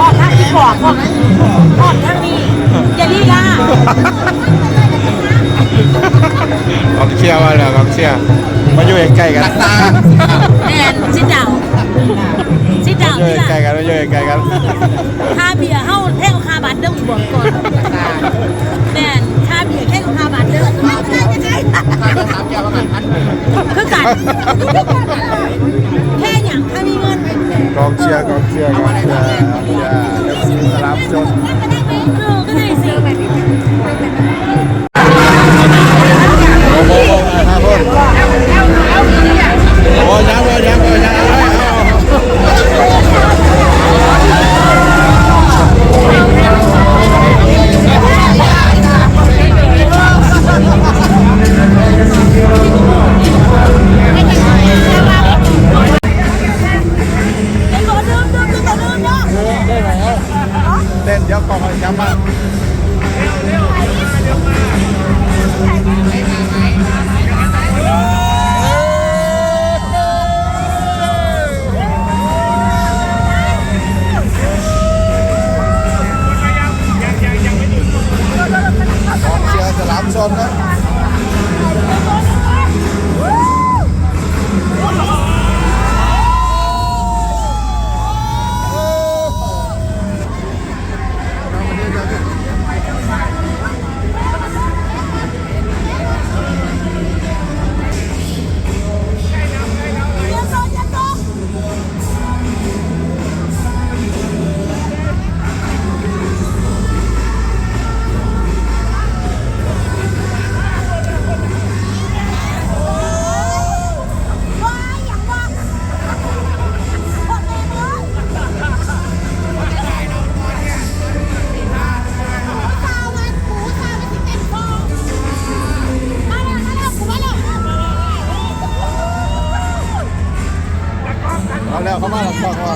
ออกทางที่บอกออกออกทางนี้อย่าลีลากองเชียร์มาแล้วกองเชียร์มาอยู่ใกล้ๆกันแอนชิดดาวชิดดาวอยู่ใกล้กันมาอยู่ใกล้กันคาเบียเข้าแท่งคาบัตเด้อบอกก่อนแอนคาเบียแท่งคาบัตเด้อคือกันแค่อย่างถ้ามีเงิน กองเชียร์กองเชียร์กองเชียร์อย่าเอฟซีสลามชนเออก็ได้สิ เอาแล้วเข้ามาแล้วเข้ามา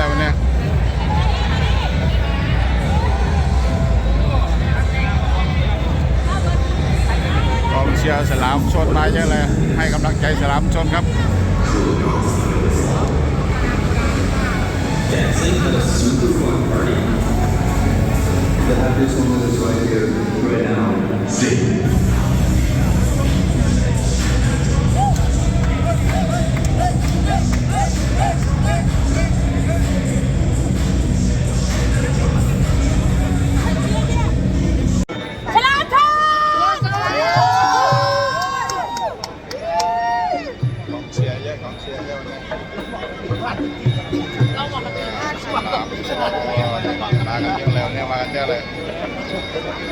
แล้ววันเนี้ยกองเชียร์สลามชนมาเยอะเลย ให้กำลังใจสลามชนครับ Dancing at a super fun party. The happiest moment is right here, right now. Sing. ฉ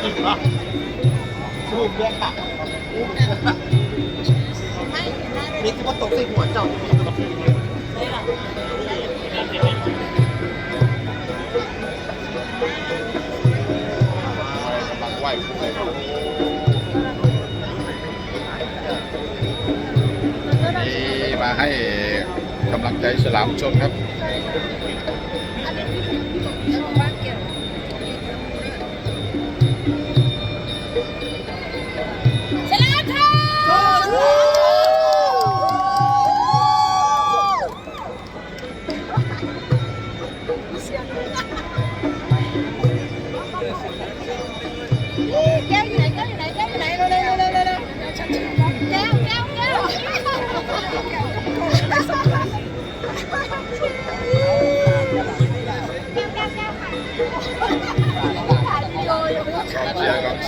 นี่คือว่าตกใส่หัวเจ้าไหวผู้ใดนี่มาให้กำลังใจสลามชนครับ kéo như này kéo như này kéo như này đâu đâu đâu đâu đâu kéo kéo kéo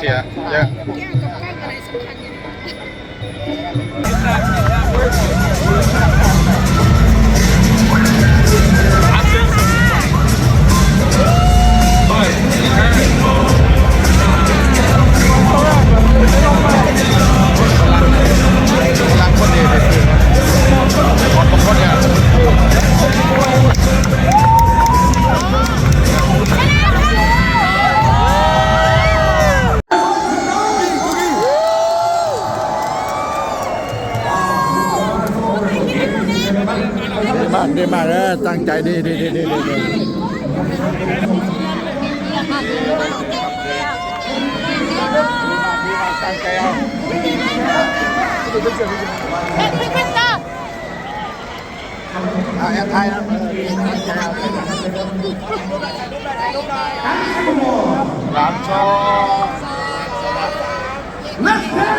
Yeah, yeah. yeah. đây đi đi đi đi đi À, em thay lắm. Làm cho... Let's go!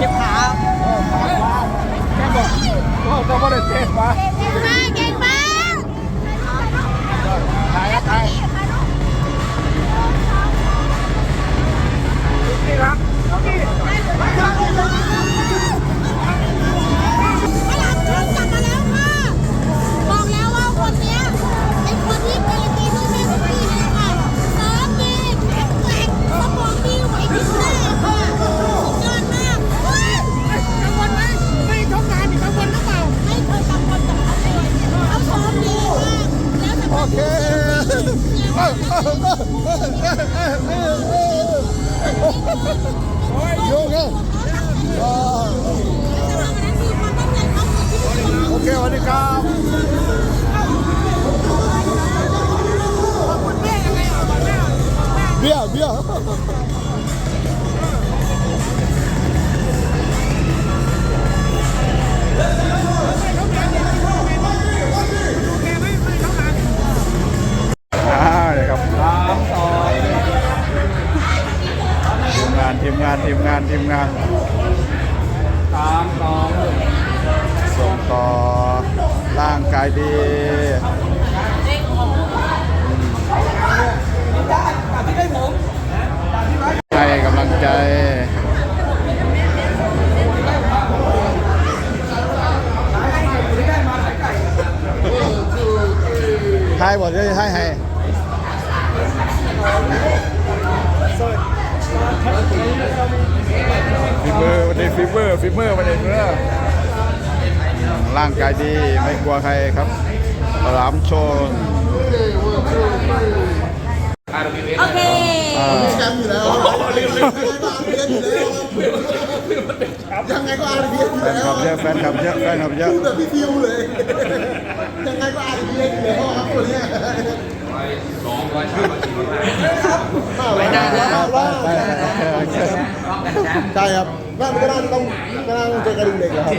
เอาเอาแอปไทยนะรามชอก็ก็ไม่ได้เทปวะ โอเควันนี้ครับเบี้ยเบี้ย นี้ฟิเบอร์ฟิเบอร์วันนี้เนื้อร่างกายดีไม่กลัวใครครับฉลามชนโอเคอ่ายังไงก็อาร์พีเอสอยู่แฟนแล้วคลับเยอะแฟนคลับเยอะแฟนคลับเยอะพูดแบบพี่ฟิวเลยยังไงก็อาร์พีเอสอยู่แล้วครับคนเนี้ยไม่ได้นะไปโอเคโอเคใช่ครับน่าจะน่าจะต้องน่าจะต้องเจอกระ Marami ka na, marami ka na, marami ka na,